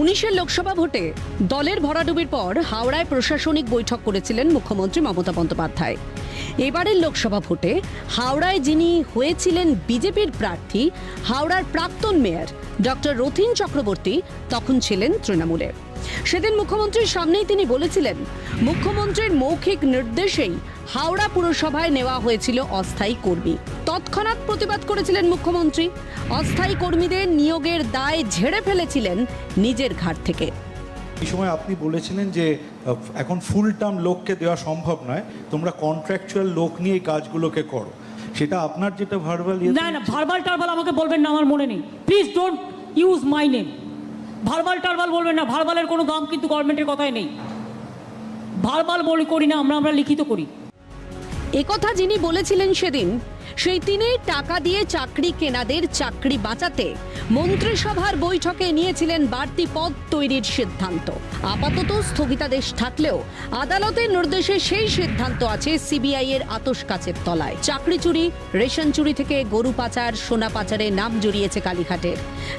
উনিশের লোকসভা ভোটে দলের ভরাডুবির পর হাওড়ায় প্রশাসনিক বৈঠক করেছিলেন মুখ্যমন্ত্রী মমতা বন্দ্যোপাধ্যায়। এবারের লোকসভা ভোটে হাওড়ায় যিনি হয়েছিলেন বিজেপির প্রার্থী, হাওড়ার প্রাক্তন মেয়র, ডক্টর রথিন চক্রবর্তী, তখন ছিলেন তৃণমূলে সেদিন মুখ্যমন্ত্রীর সামনেই তিনি বলেছিলেন মুখ্যমন্ত্রীর মৌখিক নির্দেশেই হাওড়া পুরসভায় নেওয়া হয়েছিল অস্থায়ী কর্মী। তৎক্ষণাৎ প্রতিবাদ করেছিলেন মুখ্যমন্ত্রী। অস্থায়ী কর্মীদের নিয়োগের দায় ঝেড়ে ফেলেছিলেন নিজের ঘাট থেকে। এই সময় আপনি বলেছিলেন যে এখন ফুল টার্ম লোককে দেওয়া সম্ভব নয় তোমরা কন্ট্রাকচুয়াল লোক নিয়ে এই কাজগুলোকে করো। সেটা আপনার যেটা ভার্বাল না না ভার্বাল টার্বাল আমাকে বলবেন না আমার মনে নেই। Please don't use my name verbal টারবাল বলবেন না, ভারবালের কোনো দাম কিন্তু গভর্নমেন্টের কথাই নেই। ভারবাল বলি করি না, আমরা আমরা লিখিত করি। একথা যিনি বলেছিলেন সেদিন সেই তিনি টাকা দিয়ে চাকরি কেনাদের চাকরি বাঁচাতে মন্ত্রিসভার বৈঠকে নিয়েছিলেন বাড়তি পদ তৈরির সিদ্ধান্ত। আপাতত স্থগিতাদেশ থাকলেও আদালতের নির্দেশে সেই সিদ্ধান্ত আছে সিবিআই এর আতস কাচের তলায়। চাকরি চুরি, রেশন চুরি থেকে গরু পাচার, সোনা পাচারে নাম জড়িয়েছে কালীঘাটের।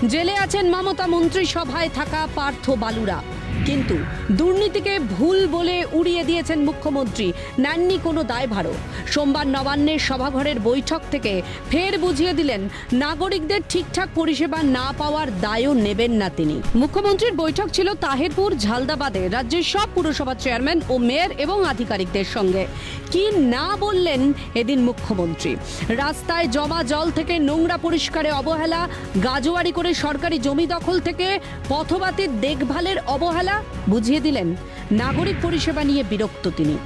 জেলে আছেন মমতা মন্ত্রিসভায় থাকা পার্থ বালুরা। কিন্তু দুর্নীতিকে ভুল বলে উড়িয়ে দিয়েছেন মুখ্যমন্ত্রী। নেননি কোনো দায়ভারও। সোমবার নবান্নের সভাঘরের বৈঠক থেকে ফের বুঝিয়ে দিলেন, নাগরিকদের ঠিকঠাক পরিষেবা না পাওয়ার দায়ও নেবেন না তিনি। মুখ্যমন্ত্রীর বৈঠক ছিল তাহেরপুর, ঝালদাবাদে। রাজ্যের সব পুরসভা চেয়ারম্যান ও মেয়র এবং আধিকারিকদের সঙ্গে। কি না বললেন এদিন মুখ্যমন্ত্রী। রাস্তায় জমা জল থেকে নোংরা পরিষ্কারে অবহেলা, গাজোয়ারি করে সরকারি জমি দখল থেকে পথবাতির দেখভালের অবহেলা, বুঝিয়ে দিলেন। নাগরিক পরিষেবা নিয়ে বিরক্ত তিনি।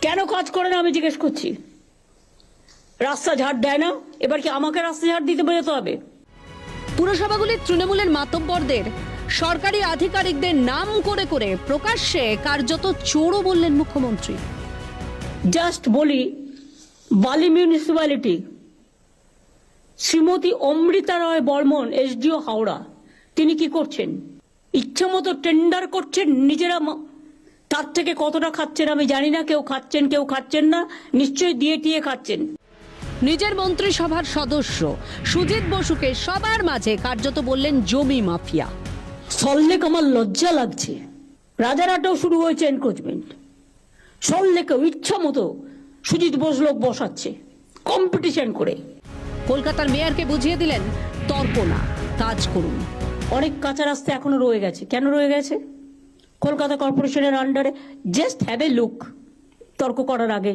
কেন কাজ করে না আমি জিজ্ঞেস করছি? রাস্তা ঝাড় দেয় না এবার কি আমাকে রাস্তা ঝাড় দিতে বোঝাতে হবে? পুরসভাগুলির তৃণমূলের মাতব্বরদের সরকারি আধিকারিকদের নাম করে করে প্রকাশ্যে কার্যত চোরও বললেন মুখ্যমন্ত্রী। জাস্ট বলি বালি মিউনিসিপ্যালিটি শ্রীমতী অমৃতা রয় বর্মন এসডিও হাওড়া তিনি কি করছেন? ইচ্ছা মতো টেন্ডার করছেন নিজেরা তার থেকে কতটা খাচ্ছেন আমি জানি না কেউ খাচ্ছেন কেউ খাচ্ছেন না নিশ্চয়ই দিয়ে টিয়ে খাচ্ছেন। নিজের মন্ত্রিসভার সদস্য। সুজিত বসুকে সবার মাঝে কার্যত বললেন জমি মাফিয়া। সল্লেক আমার লজ্জা লাগছে। রাজারহাটেও শুরু হয়েছে এনক্রোচমেন্ট সল্লেকেও ইচ্ছা মতো সুজিত বোস লোক বসাচ্ছে কম্পিটিশন করে। কলকাতার মেয়রকে বুঝিয়ে দিলেন তর্ক না কাজ করুন। অনেক কাঁচা রাস্তা এখনও রয়ে গেছে। কেন রয়ে গেছে? কলকাতা কর্পোরেশনের আন্ডারে জাস্ট হ্যাভ এ লুক তর্ক করার আগে।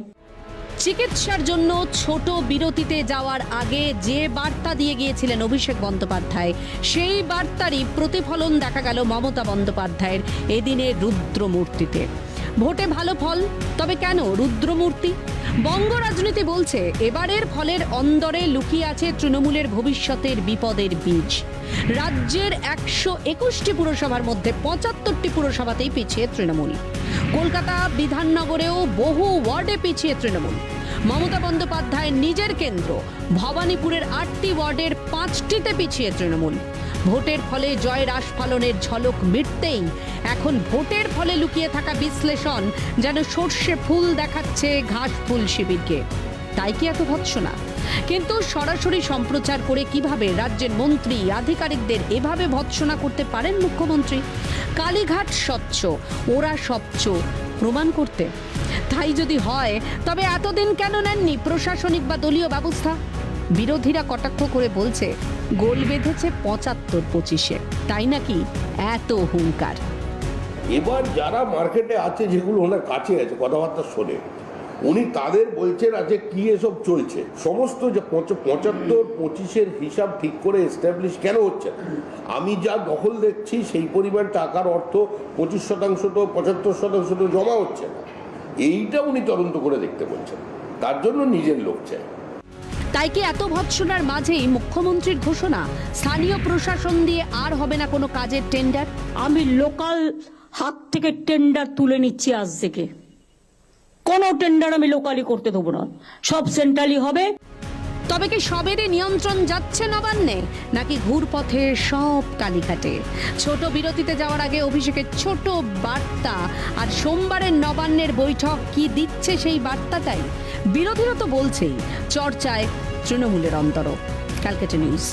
চিকিৎসার জন্য ছোট বিরতিতে যাওয়ার আগে যে বার্তা দিয়ে গিয়েছিলেন অভিষেক বন্দ্যোপাধ্যায়, সেই বার্তারই প্রতিফলন দেখা গেল মমতা বন্দ্যোপাধ্যায়ের এদিনে রুদ্রমূর্তিতে। ভোটে ভালো ফল, তবে কেন রুদ্রমূর্তি? বঙ্গ রাজনীতি বলছে, এবারের ফলের অন্দরে লুকিয়ে আছে তৃণমূলের ভবিষ্যতের বিপদের বীজ। রাজ্যের একশো একুশটি পুরসভার মধ্যে পঁচাত্তরটি পুরসভাতেই পিছিয়ে তৃণমূল। কলকাতা বিধাননগরেও বহু ওয়ার্ডে পিছিয়ে তৃণমূল। মমতা বন্দ্যোপাধ্যায় নিজের কেন্দ্র। ভবানীপুরের আটটি ওয়ার্ডের পাঁচটিতে পিছিয়ে তৃণমূল। ভোটের ফলে জয়ের আস্ফালনের ঝলক মিটতেই এখন ভোটের ফলে লুকিয়ে থাকা বিশ্লেষণ যেন সর্ষে ফুল দেখাচ্ছে ঘাস ফুল শিবিরকে। তাই কি এত ভৎসনা? কিন্তু সরাসরি সম্প্রচার করে কীভাবে রাজ্যের মন্ত্রী, আধিকারিকদের এভাবে ভৎসনা করতে পারেন মুখ্যমন্ত্রী? কালীঘাট স্বচ্ছ, ওরা স্বচ্ছ, প্রমাণ করতে। তাই যদি হয়, তবে এতদিন কেন নেননি প্রশাসনিক বা দলীয় ব্যবস্থা? বিরোধীরা কটাক্ষ করে বলছে, গোল বেঁধেছে পঁচাত্তর পঁচিশে। তাই নাকি এত হুঙ্কার? এবার যারা মার্কেটে আছে, যেগুলো ওনার কাছে আছে, কথাবার্তা শোনে, উনি তাদের বলছেন আজকে কি এসব চলছে। সমস্ত যে পঁচ- পঁচাত্তর পঁচিশের হিসাব ঠিক করে এস্টাবলিশ কেন হচ্ছে আমি যা দখল দেখছি, সেই পরিমাণ টাকার অর্থ পঁচিশ শতাংশ তো পঁচাত্তর শতাংশ তো জমা হচ্ছে না। এইটা উনি তদন্ত করে দেখতে বলছেন। তার জন্য নিজের লোক চাই। তাই কি এত ভৎসনার মাঝেই মুখ্যমন্ত্রীর ঘোষণা স্থানীয় প্রশাসন দিয়ে আর হবে না কোনো কাজের টেন্ডার আমি লোকাল হাত থেকে টেন্ডার তুলে নিচ্ছি আজ থেকে। কোনো টেন্ডার আমি লোকালি করতে দেবো না। সব সেন্ট্রালি হবে। তবে কি সবেরই নিয়ন্ত্রণ যাচ্ছে নবান্নে? নাকি ঘুরপথে সব কালীঘাটে? ছোট বিরতিতে যাওয়ার আগে অভিষেকের ছোট বার্তা। আর সোমবারের নবান্নের বৈঠক কি দিচ্ছে সেই বার্তাটাই? বিরোধীরা তো বলছেই, চর্চায় তৃণমূলের অন্তর ক্যালকাটা নিউজ।